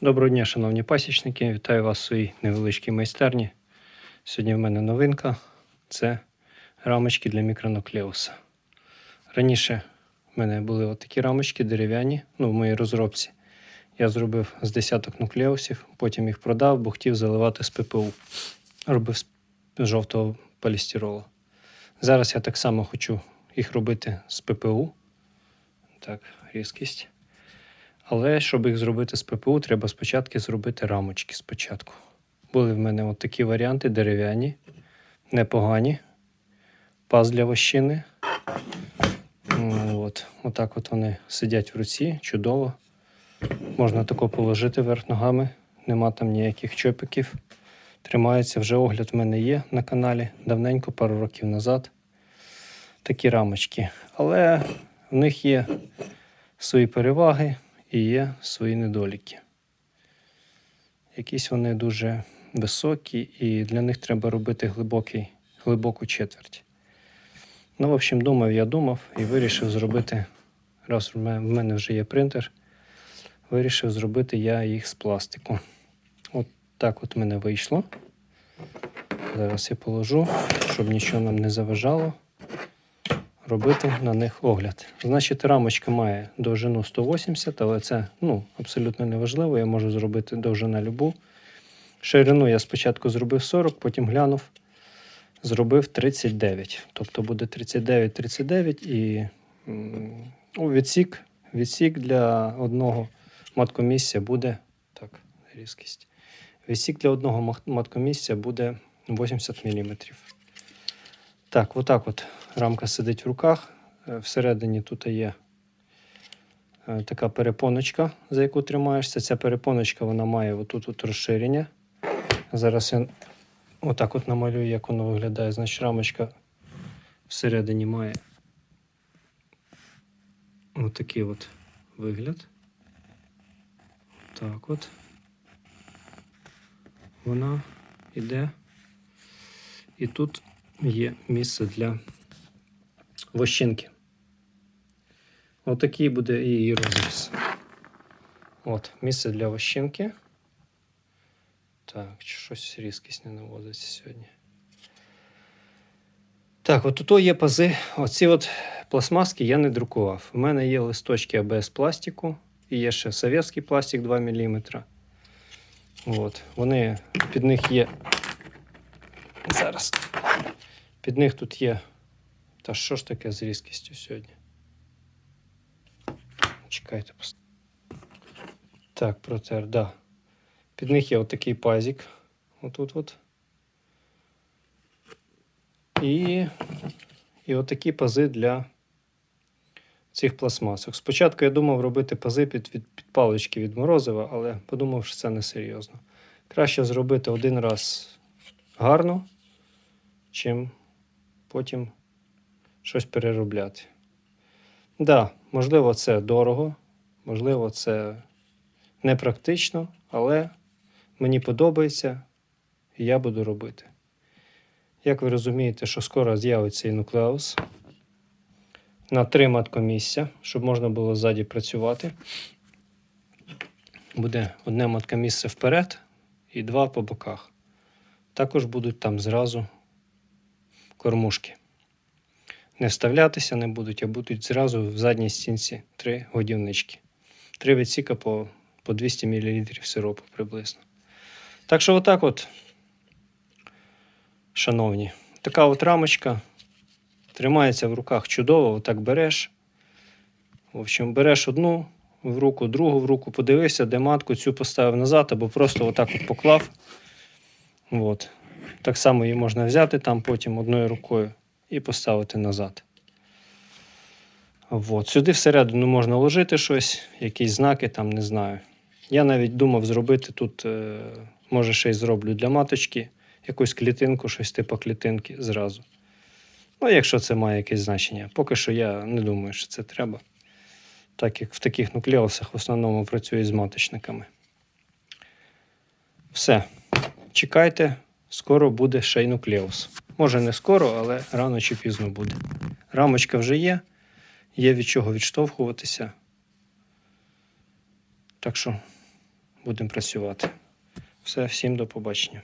Доброго дня, шановні пасічники. Вітаю вас в своїй невеличкій майстерні. Сьогодні в мене новинка це рамочки для мікронуклеуса. Раніше в мене були отакі рамочки дерев'яні, ну, в моїй розробці. Я зробив з десяток нуклеусів, потім їх продав, бо хотів заливати з ППУ. Робив з жовтого полістиролу. Зараз я так само хочу їх робити з ППУ. Так, різкість. Але щоб їх зробити з ППУ, треба спочатку зробити рамочки спочатку. Були в мене от такі варіанти дерев'яні, непогані. Паз для вощини. Ну, От. Отак от вони сидять в руці, чудово. Можна тако положити верх ногами, нема там ніяких чопиків. Тримається, вже огляд в мене є на каналі давненько, пару років назад. Такі рамочки. Але в них є свої переваги і є свої недоліки. Якісь вони дуже високі, і для них треба робити глибокий, глибоку четверть. Ну, в общем, думав, я думав і вирішив зробити, раз в мене- вже є принтер, вирішив зробити я їх з пластику. От так от в мене вийшло. Зараз я положу, щоб нічого нам не заважало робити на них огляд. Значить, рамочка має довжину 180, але це ну, абсолютно не важливо. Я можу зробити довжина любу. Ширину я спочатку зробив 40, потім глянув, зробив 39. Тобто буде 39-39 і ну, відсік, відсік для одного маткомісця буде. Так, різкість. Відсік для одного маткомісця буде 80 мм. Так, отак от рамка сидить в руках. Е, Всередині тут є е, така перепоночка, за яку тримаєшся. Ця перепоночка вона має отут от розширення. Зараз я отак от намалюю, як воно виглядає. Значить, рамочка всередині має отакий от вигляд. Так от. Вона йде. І тут є місце для вощинки. Отакий буде і її розріз. От, місце для вощинки. Так, щось різкість не наводиться сьогодні. Так, от тут є пази. Оці от пластмаски я не друкував. У мене є листочки АБС пластику і є ще совєтський пластик 2 мм. От, вони під них є. Зараз. Під них тут є. Та що ж таке з різкістю сьогодні? Чекайте. Так, протер, да. Під них є отакий пазик. Отут от. І, і отакі пази для цих пластмасок. Спочатку я думав робити пази під, від, під палички від морозива, але подумав, що це не серйозно. Краще зробити один раз гарно, чим потім щось переробляти. Так, да, можливо, це дорого, можливо, це непрактично, але мені подобається і я буду робити. Як ви розумієте, що скоро з'явиться і нуклеус на три маткомісця, щоб можна було ззаді працювати. Буде одне маткомісце вперед і два по боках. Також будуть там зразу кормушки. Не вставлятися не будуть, а будуть зразу в задній стінці три годівнички. Три відсіка по, по 200 мл сиропу приблизно. Так що, отак от, шановні, така от рамочка тримається в руках чудово, отак береш. В общем, береш одну в руку, другу в руку, подивися, де матку цю поставив назад, або просто отак от поклав. От. Так само її можна взяти там потім одною рукою і поставити назад. От. Сюди всередину можна ложити щось, якісь знаки, там не знаю. Я навіть думав зробити тут, е, може, ще й зроблю для маточки, якусь клітинку, щось типу клітинки зразу. Ну, якщо це має якесь значення. Поки що я не думаю, що це треба. Так як в таких нуклеусах в основному працюю з маточниками. Все. Чекайте, скоро буде ще й нуклеус. Може не скоро, але рано чи пізно буде. Рамочка вже є, є від чого відштовхуватися. Так що будемо працювати. Все, всім до побачення.